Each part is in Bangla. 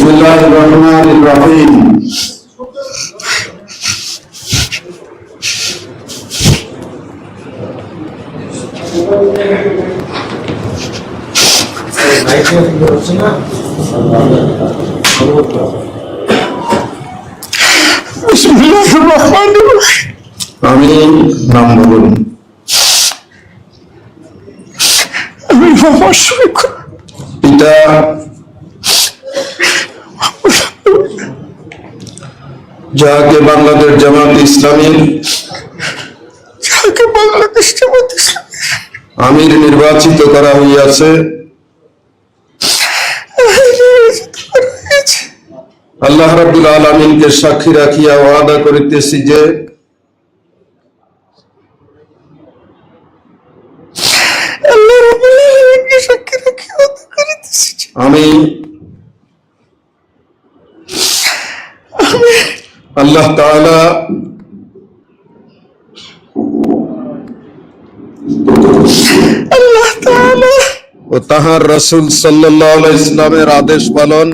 بسم الله الرحمن الرحيم বিসমিল্লাহির রহমানির রহিম আমি নাম বলুন আমি মোহাম্মদ শফিক পিতা যাকে বাংলাদেশ জামাত ইসলামীর বাংলাদেশ জামাত আমির নির্বাচিত করা হইয়াছে। আল্লাহ রাব্বুল আলামিনকে সাক্ষী রাখিয়া ওয়াদা করিতেছি যে আল্লাহ রাব্বুল আলামিনকে সাক্ষী রেখে ওয়াদা করিতেছি যে আমি আল্লাহ তাআলা আল্লাহ তাআলা ও তাহার রাসূল সাল্লাল্লাহু আলাইহি ইসলামের আদেশ পালন।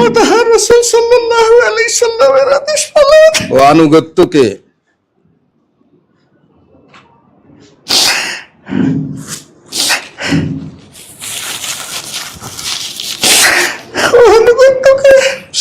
ও তাহার রাসূল সাল্লাল্লাহু আলাইহি সাল্লামের আদেশ পালন। ও আনুগত্যকে ও আনুগত্যকে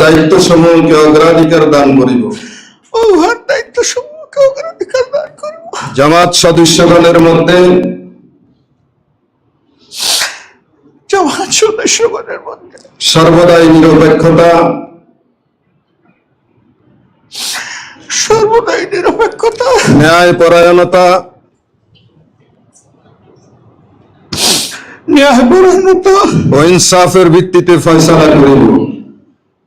দায়িত্ব সমূহকে অগ্রাধিকার দান করিব। উহার দায়িত্ব সমূহকে অগ্রাধিকার দান করিব। জামাত সদস্যগণের মধ্যে জামাত সদস্যগণের মধ্যে সর্বদাই নিরপেক্ষতা সর্বদাই নিরপেক্ষতা ন্যায় পরায়ণতা ন্যায়পরায়ণতা ও ইনসাফের ভিত্তিতে ফয়সালা করিব।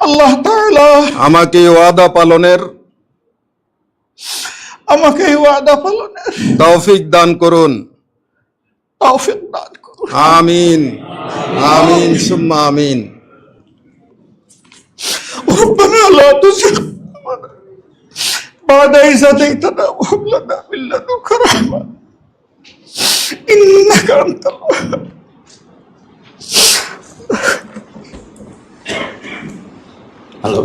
আল্লাহ তাআলা আমাকে ওয়াদা পালনের আমাকে এই ওয়াদা পালনের তৌফিক দান করুন তৌফিক দান করুন আমিন আমিন সুম্মা আমিন ربنا لا تزغ قلوبنا بعد إذ هديتنا وهب لنا من لدنك رحمة إنك أنت الوهاب হ্যালো